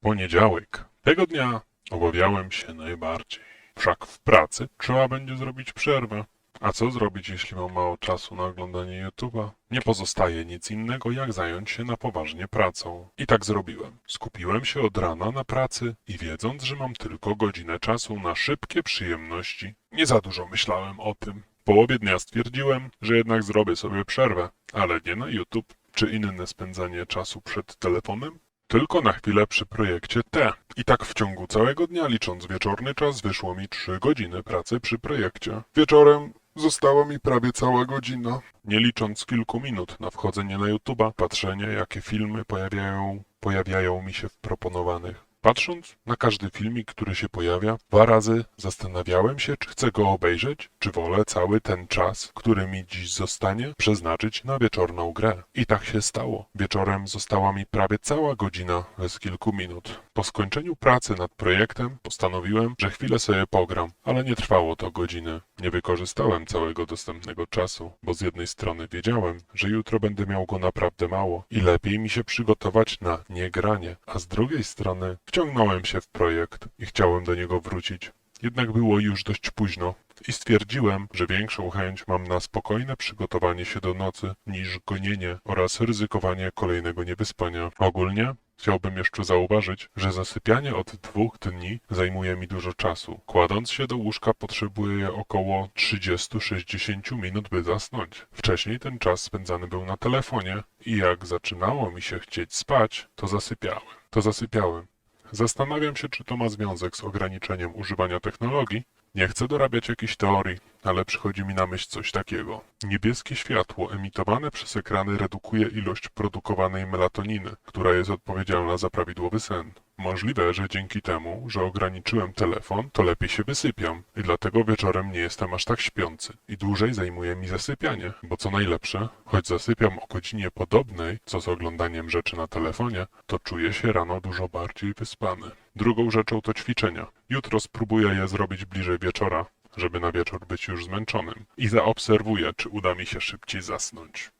Poniedziałek. Tego dnia obawiałem się najbardziej. Wszak w pracy trzeba będzie zrobić przerwę. A co zrobić, jeśli mam mało czasu na oglądanie YouTube'a? Nie pozostaje nic innego, jak zająć się na poważnie pracą. I tak zrobiłem. Skupiłem się od rana na pracy i wiedząc, że mam tylko godzinę czasu na szybkie przyjemności, nie za dużo myślałem o tym. W połowie dnia stwierdziłem, że jednak zrobię sobie przerwę, ale nie na YouTube czy inne spędzanie czasu przed telefonem, tylko na chwilę przy projekcie T. I tak w ciągu całego dnia, licząc wieczorny czas, wyszło mi 3 godziny pracy przy projekcie. Wieczorem została mi prawie cała godzina. Nie licząc kilku minut na wchodzenie na YouTube'a, patrzenie jakie filmy pojawiają, pojawiają mi się w proponowanych. Patrząc na każdy filmik, który się pojawia, dwa razy zastanawiałem się, czy chcę go obejrzeć, czy wolę cały ten czas, który mi dziś zostanie, przeznaczyć na wieczorną grę. I tak się stało. Wieczorem została mi prawie cała godzina bez kilku minut. Po skończeniu pracy nad projektem postanowiłem, że chwilę sobie pogram, ale nie trwało to godziny. Nie wykorzystałem całego dostępnego czasu, bo z jednej strony wiedziałem, że jutro będę miał go naprawdę mało i lepiej mi się przygotować na niegranie, a z drugiej strony wciągnąłem się w projekt i chciałem do niego wrócić. Jednak było już dość późno i stwierdziłem, że większą chęć mam na spokojne przygotowanie się do nocy niż gonienie oraz ryzykowanie kolejnego niewyspania. Ogólnie chciałbym jeszcze zauważyć, że zasypianie od dwóch dni zajmuje mi dużo czasu. Kładąc się do łóżka potrzebuję około 30-60 minut, by zasnąć. Wcześniej ten czas spędzany był na telefonie i jak zaczynało mi się chcieć spać, to zasypiałem. To zasypiałem. Zastanawiam się, czy to ma związek z ograniczeniem używania technologii. Nie chcę dorabiać jakichś teorii, ale przychodzi mi na myśl coś takiego. Niebieskie światło emitowane przez ekrany redukuje ilość produkowanej melatoniny, która jest odpowiedzialna za prawidłowy sen. Możliwe, że dzięki temu, że ograniczyłem telefon, to lepiej się wysypiam i dlatego wieczorem nie jestem aż tak śpiący i dłużej zajmuje mi zasypianie, bo co najlepsze, choć zasypiam o godzinie podobnej, co z oglądaniem rzeczy na telefonie, to czuję się rano dużo bardziej wyspany. Drugą rzeczą to ćwiczenia. Jutro spróbuję je zrobić bliżej wieczora, żeby na wieczór być już zmęczonym i zaobserwuję, czy uda mi się szybciej zasnąć.